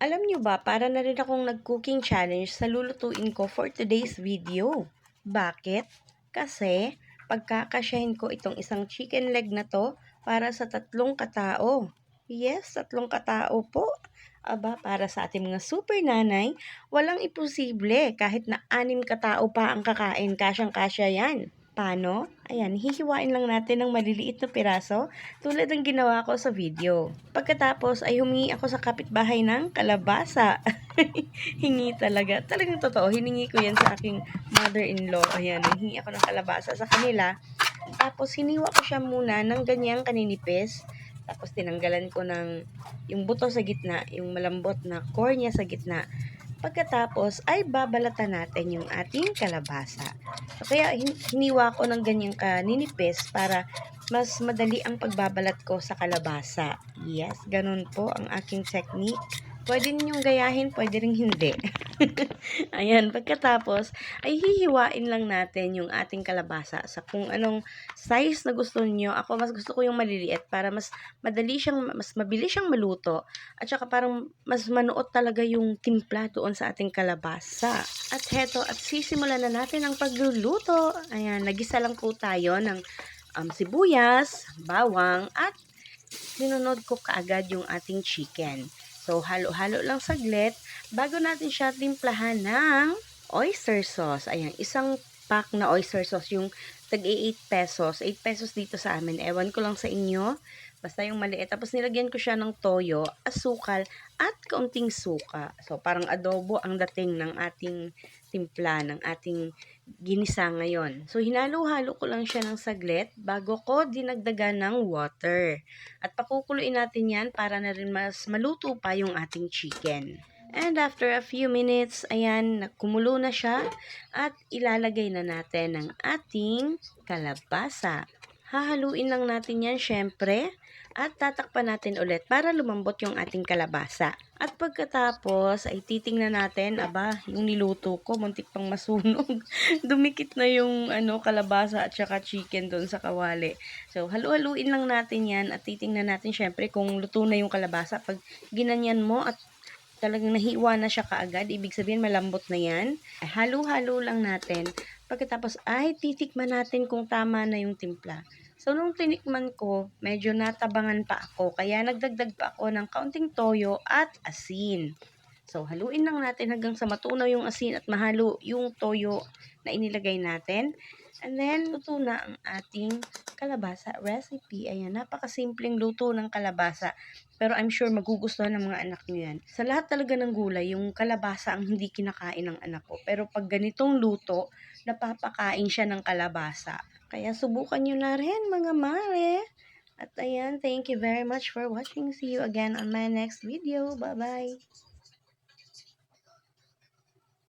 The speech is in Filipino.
Alam nyo ba, para na rin akong nag-cooking challenge sa lulutuin ko for today's video. Bakit? Kasi, pagkakasyahin ko itong isang chicken leg na to para sa tatlong katao. Yes, tatlong katao po. Aba, para sa ating mga super nanay, walang imposible kahit na anim katao pa ang kakain, kasyang-kasya yan. Paano? Ayan, hihiwain lang natin ng maliliit na piraso tulad ng ginawa ko sa video. Pagkatapos ay humingi ako sa kapitbahay ng kalabasa. hingi talaga. Talagang totoo, hiningi ko yan sa aking mother-in-law. Ayan, hingi ako ng kalabasa sa kanila. Tapos hiniwa ko siya muna ng ganyang kaninipis. Tapos tinanggalan ko ng yung buto sa gitna, yung malambot na core niya sa gitna. Pagkatapos ay babalatan natin yung ating kalabasa. Kaya hin- hiniwa ko ng ganyang kaninipis para mas madali ang pagbabalat ko sa kalabasa. Yes, ganun po ang aking technique. Pwede ninyong gayahin, pwede rin hindi. Ayan, pagkatapos ay hihiwain lang natin yung ating kalabasa sa kung anong size na gusto niyo. Ako mas gusto ko yung maliliit para mas madali siyang, mas mabilis siyang maluto at saka parang mas manuot talaga yung timpla doon sa ating kalabasa. At heto, at sisimulan na natin ang pagluluto. Ayan, nagisa lang po tayo ng um, sibuyas, bawang, at sinunod ko kaagad yung ating chicken. So, halo-halo lang saglit bago natin siya timplahan ng oyster sauce. Ayan, isang pack na oyster sauce, yung tag 8 pesos. 8 pesos dito sa amin. Ewan ko lang sa inyo. Basta yung maliit. Tapos nilagyan ko siya ng toyo, asukal, at kaunting suka. So, parang adobo ang dating ng ating timpla, ng ating ginisa ngayon. So, hinalo-halo ko lang siya ng saglit bago ko dinagdagan ng water. At pakukuluin natin yan para na rin mas maluto pa yung ating chicken. And after a few minutes, ayan, kumulo na siya at ilalagay na natin ang ating kalabasa. Hahaluin lang natin yan syempre at tatakpan natin ulit para lumambot yung ating kalabasa. At pagkatapos ay titingnan natin, aba, yung niluto ko, muntik pang masunog. Dumikit na yung ano, kalabasa at saka chicken doon sa kawali. So, halu-haluin lang natin yan at titingnan natin syempre kung luto na yung kalabasa. Pag ginanyan mo at talagang nahiwa na siya kaagad, ibig sabihin malambot na yan. Halo-halo lang natin. Pagkatapos ay titikman natin kung tama na yung timpla. So, nung tinikman ko, medyo natabangan pa ako. Kaya nagdagdag pa ako ng kaunting toyo at asin. So, haluin lang natin hanggang sa matunaw yung asin at mahalo yung toyo na inilagay natin. And then, luto ang ating kalabasa recipe. Ayan, napakasimpleng luto ng kalabasa. Pero I'm sure magugustuhan ng mga anak niyo yan. Sa lahat talaga ng gulay, yung kalabasa ang hindi kinakain ng anak ko. Pero pag ganitong luto, napapakain siya ng kalabasa. Kaya subukan nyo na rin mga mare. At ayan, thank you very much for watching. See you again on my next video. Bye-bye!